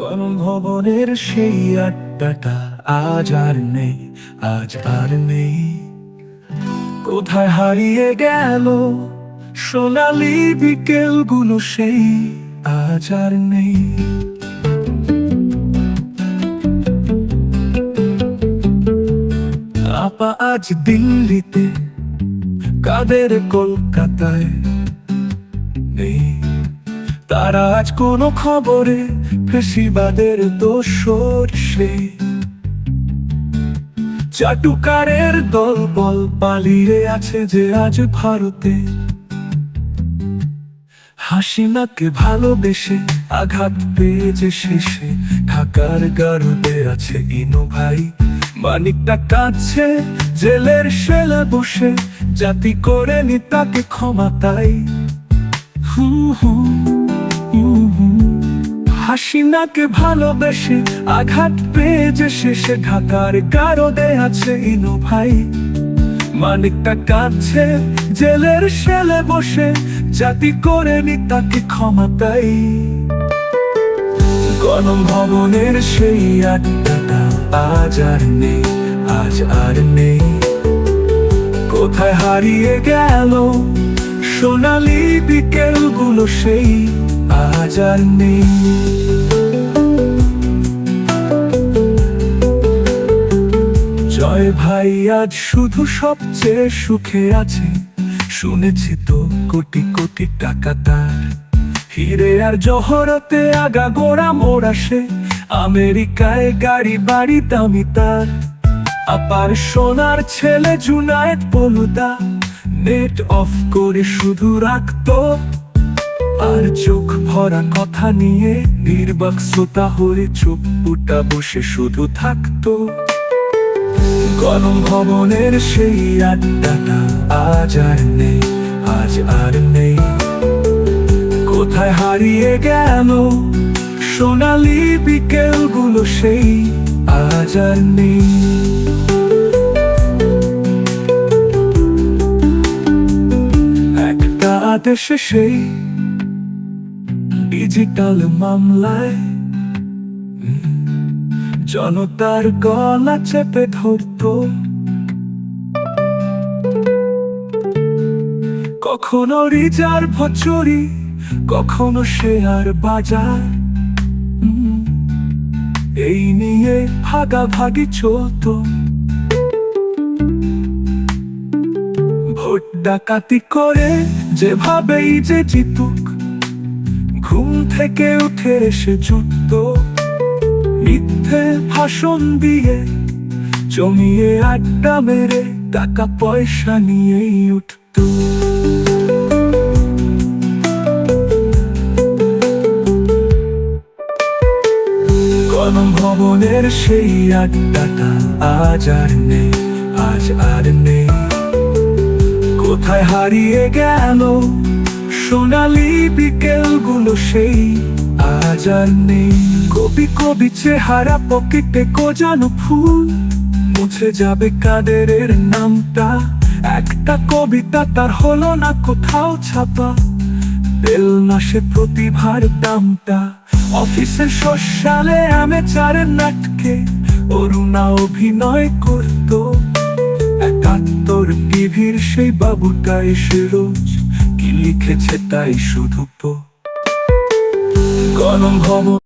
গণভবনের সেই আড্ডাটা আজ আর নেই, আজ আর নেই। কোথায় হারিয়ে গেল সোনালি বিকেলগুলো সেই আজ আর নেই। আপা আজ দিল্লিতে, কাদের কলকাতায় নেই। তারা আজ কোনো খবরে ফেসিবাদের দোষর সে চাটুকারের দল বল পালিয়ে আছে যে আজ ভারতে। হাসিনাকে ভালোবেসে আঘাত পেয়ে যে শেষে। ঢাকার গারদে আছে ইনু ভাই। মানিকটা কাঁদছে, জেলের সেলে বসে। জাতি করে নি তাকে ক্ষমা তাই। হু হু। হাসিনাকে ভালোবেসে আঘাত পেয়ে যে শেষে ঢাকার গারদে আছে ইনু ভাই মানিকটা কাঁদছে, জেলের সেলে বসে, জাতি করে নি তাকে ক্ষমা তাই। গণভবনের সেই আড্ডাটা আজ আর নেই, আজ আর নেই। কোথায় হারিয়ে গেল সোনালি বিকেলগুলো সেই জয় ভাই, আজ শুধু সবচেয়ে সুখে আছে। শুনেছি তো কোটি কোটি টাকা তার। হিরে আর জহরতে আগা গোড়া মোড় আসে। আমেরিকায় গাড়ি, বাড়ি, দামি তার। আপার সোনার ছেলে জুনায়েদ বলুদা নেট অফ করে শুধু রাখতো আর চোখ ভরা কথা নিয়ে নির্বাক শ্রোতা হয়ে চুপ পুটা বসে শুধু থাকতো। গণভবনের সেই আড্ডাটা আজ আর নেই, আজ আর নেই। কোথায় হারিয়ে গেল সোনালি বিকেলগুলো সেই আজ আর নেই। একটা আদেশে সেই ডিজিটাল মামলায় জনতার গলা চেপে ধরতো। কখনো রিজার্ভ চুরি কখনো শেয়ার বাজার এই নিয়ে ভাগাভাগি চলতো। ভোট ডাকাতি করে যেভাবেই যে জিতুক ঘুম থেকে উঠে এসে জুটতো মিথ্যে ভাষণ দিয়ে জমিয়ে আড্ডা মেরে টাকা পয়সা নিয়েই উঠত। গণভবনের সেই আড্ডাটা আজ আর নেই, আজ আর নেই। কোথায় হারিয়ে গেল সোনালি বিকেলগুলো সেই, আজ আর নেই। কবি কবি চেহারা পকেটে কোজানো ফুল, মুছে যাবে কাদেরের নামটা। একটা কবিতা তার হলো না কোথাও ছাপা বেল না সে প্রতিভার দামটা। অফিসের শ্মশালে আমেচারের নাটকে, অরুণা অভিনয় করতো। একাত্তর টিভির সেই বাবুটা এসে রোজ লিখেছে তাই শুধু গণভবন